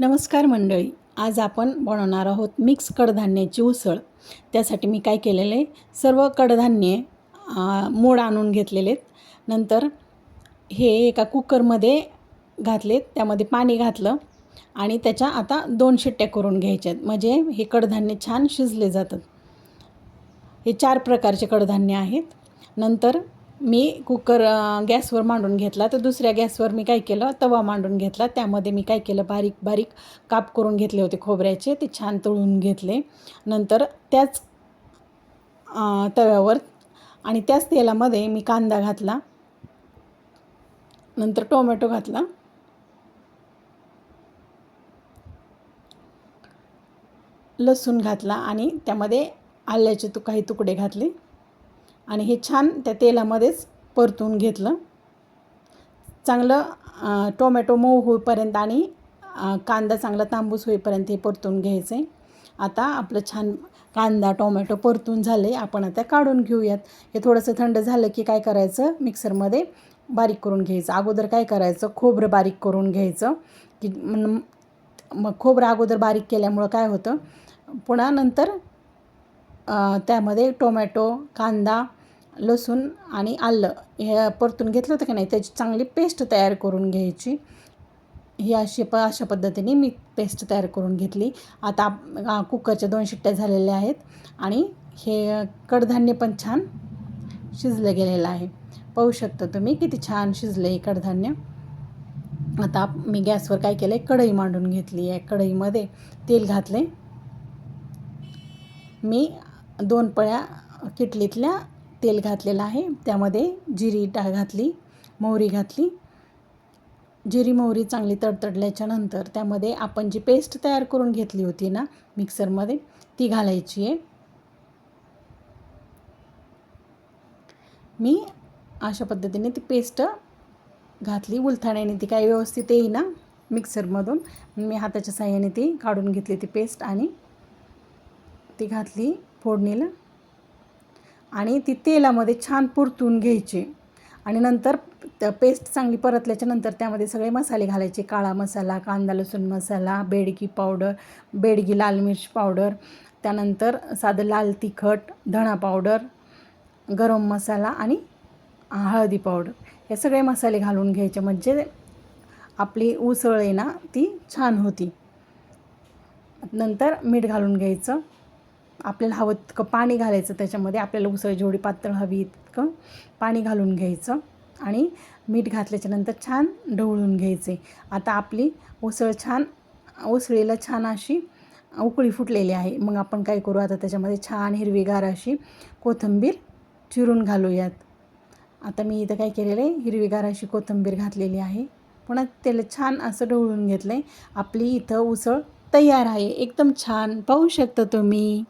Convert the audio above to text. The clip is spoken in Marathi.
नमस्कार मंडळी आज आपण बनवणार आहोत मिक्स कडधान्याची उसळ. त्यासाठी मी काय केलेलं आहे सर्व कडधान्ये मोड आणून घेतलेले आहेत. नंतर हे एका कुकरमध्ये घातलेत त्यामध्ये पाणी घातलं आणि त्याच्या आता दोन शिट्ट्या करून घ्यायच्या आहेत. म्हणजे हे कडधान्य छान शिजले जातात. हे चार प्रकारचे कडधान्य आहेत. नंतर मी कुकर गॅसवर मांडून घेतला. तर दुसऱ्या गॅसवर मी काय केलं? तवा मांडून घेतला. त्यामध्ये मी काय केलं? बारीक बारीक काप करून घेतले होते खोबऱ्याचे. ते छान तळून घेतले. नंतर त्याच तव्यावर आणि त्याच तेलामध्ये मी कांदा घातला. नंतर टोमॅटो घातला. लसूण घातला आणि त्यामध्ये आल्याचे तु काही तुकडे घातले. आणि हे छान त्या तेलामध्येच परतून घेतलं. चांगलं टोमॅटो मऊ होईपर्यंत आणि कांदा चांगला तांबूस होईपर्यंत हे परतून घ्यायचं. आहे आता आपलं छान कांदा टोमॅटो परतून झाले. आपण आता काढून घेऊयात. हे थोडंसं थंड झालं की काय करायचं? मिक्सरमध्ये बारीक करून घ्यायचं. अगोदर काय करायचं? खोबरं बारीक करून घ्यायचं. की मग खोबरं अगोदर बारीक केल्यामुळं काय होतं? पुन्हा नंतर त्यामध्ये टोमॅटो कांदा लसूण आणि आलं हे परतून घेतलं होतं की नाही त्याची चांगली पेस्ट तयार करून घ्यायची. ही अशी प अशा पद्धतीने मी पेस्ट तयार करून घेतली. आता कुकरच्या दोन शिट्ट्या झालेल्या आहेत आणि हे कडधान्य पण छान शिजलं गेलेलं आहे. पाहू शकता तुम्ही किती छान शिजलं हे कडधान्य. आता मी गॅसवर काय केलं आहे कढई मांडून घेतली आहे. कढईमध्ये तेल घातले मी दोन पळ्या किटलीतल्या तेल घातलेलं आहे. त्यामध्ये जिरी टाळ घातली मोहरी घातली. जिरी मोहरी चांगली तडतडल्याच्या नंतर त्यामध्ये आपण जी पेस्ट तयार करून घेतली होती ना मिक्सरमध्ये ती घालायची आहे. मी अशा पद्धतीने ती पेस्ट घातली. उलथाण्याने ती काही व्यवस्थित येईना मिक्सरमधून. मी हाताच्या साह्याने ती काढून घेतली ती पेस्ट आणि ती घातली फोडणीला. आणि ती तेलामध्ये छान परतून घ्यायची. आणि नंतर त्या पेस्ट चांगली परतल्याच्या नंतर त्यामध्ये सगळे मसाले घालायचे. काळा मसाला कांदा लसूण मसाला बेडगी पावडर बेडगी लाल मिर्च पावडर त्यानंतर साधं लाल तिखट धणा पावडर गरम मसाला आणि हळदी पावडर. हे सगळे मसाले घालून घ्यायचे. म्हणजे आपली उसळ आहे ना ती छान होती. नंतर मीठ घालून घ्यायचं. आपल्याला हवं इतकं पाणी घालायचं त्याच्यामध्ये आपल्याला उसळ जेवढी पातळ हवी इतकं पाणी घालून घ्यायचं आणि मीठ घातल्याच्यानंतर छान ढवळून घ्यायचे. आता आपली उसळ छान उसळीला छान अशी उकळी फुटलेली आहे. मग आपण काय करू आता त्याच्यामध्ये छान हिरवीगार अशी कोथिंबीर चिरून घालूयात. आता मी इथं काय केलेलं आहे हिरवीगार अशी कोथिंबीर घातलेली आहे. पुन्हा त्याला छान असं ढवळून घेतलं आहे आपली इथं उसळ तयार आहे. एकदम छान. पाहू शकता तुम्ही.